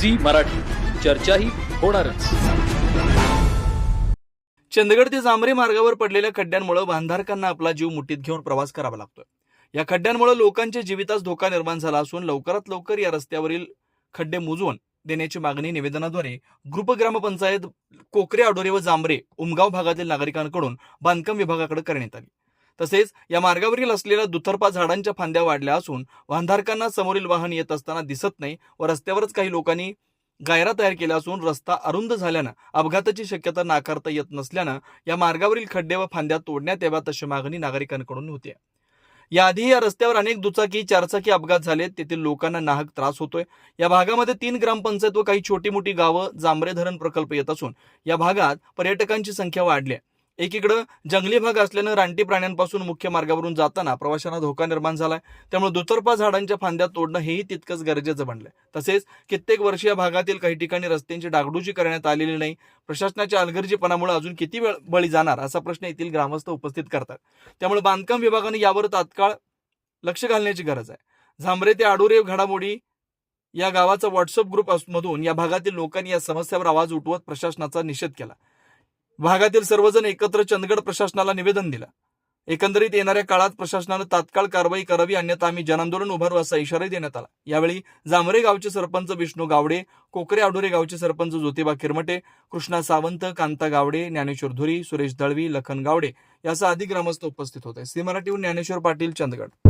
Zee Marathi. चर्चाही होणारच. चंदगड ते जांभरे मार्गावर पडलेल्या खड्ड्यांमुळे बांधारकांना आपला जीव मुठीत घेऊन प्रवास करावा लागतोय. या खड्ड्यांमुळे लोकांच्या जीवितास धोका निर्माण झाला असून लवकरात लवकर या रस्त्यावरील खड्डे मोजून देण्याची मागणी निवेदनाद्वारे ग्रुप ग्रामपंचायत कोकरे आडोरे व जांभरे उमगाव भागातील नागरिकांकडून बांधकाम विभागाकडे करण्यात आली. तसेच या मार्गावरील असलेल्या दुतर्फा झाडांच्या फांद्या वाढल्या असून वाहनधारकांना समोरील वाहन येत असताना दिसत नाही व रस्त्यावरच काही लोकांनी गायरा तयार केला असून रस्ता अरुंद झाल्यानं अपघाताची शक्यता नाकारता येत नसल्यानं या मार्गावरील खड्डे व फांद्या तोडण्यात याव्यात अशी मागणी नागरिकांकडून होती. याआधी या रस्त्यावर अनेक दुचाकी चारचाकी अपघात झाले तेथील लोकांना नाहक त्रास होतोय. या भागामध्ये तीन ग्रामपंचायत व काही छोटी मोठी गावं जांभरे धरण प्रकल्प येत असून या भागात पर्यटकांची संख्या वाढली आहे. एकीकडं जंगली भाग असल्यानं रानटी प्राण्यांपासून मुख्य मार्गावरून जाताना प्रवाशांना धोका निर्माण झालाय. त्यामुळे दुतर्फा झाडांच्या फांद्या तोडणं हेही तितकंच गरजेचं बनलंय. तसेच कित्येक वर्ष या भागातील काही ठिकाणी रस्त्यांची डागडुजी करण्यात आलेली नाही. प्रशासनाच्या अलगर्जीपणामुळे अजून किती वेळ बळी जाणार असा प्रश्न येथील ग्रामस्थ उपस्थित करतात. त्यामुळे बांधकाम विभागाने यावर तात्काळ लक्ष घालण्याची गरज आहे. झांबरे ते आडुरे घडामोडी या गावाचा व्हॉट्सअप ग्रुप अस- मधून या भागातील लोकांनी या समस्यावर आवाज उठवत प्रशासनाचा निषेध केला. भागातील सर्वजण एकत्र चंदगड प्रशासनाला निवेदन दिलं. एकंदरीत येणाऱ्या काळात प्रशासनानं तात्काळ कारवाई करावी अन्यथा आम्ही जनआंदोलन उभारू असा इशाराही देण्यात आला. यावेळी जांभरे गावचे सरपंच विष्णू गावडे कोकरे आडोरे गावचे सरपंच ज्योतिबा किरमटे कृष्णा सावंत कांता गावडे ज्ञानेश्वर धुरी सुरेश दळवी लखन गावडे यासह अधिक ग्रामस्थ उपस्थित होते. सी मराठीहून ज्ञानेश्वर पाटील चंदगड.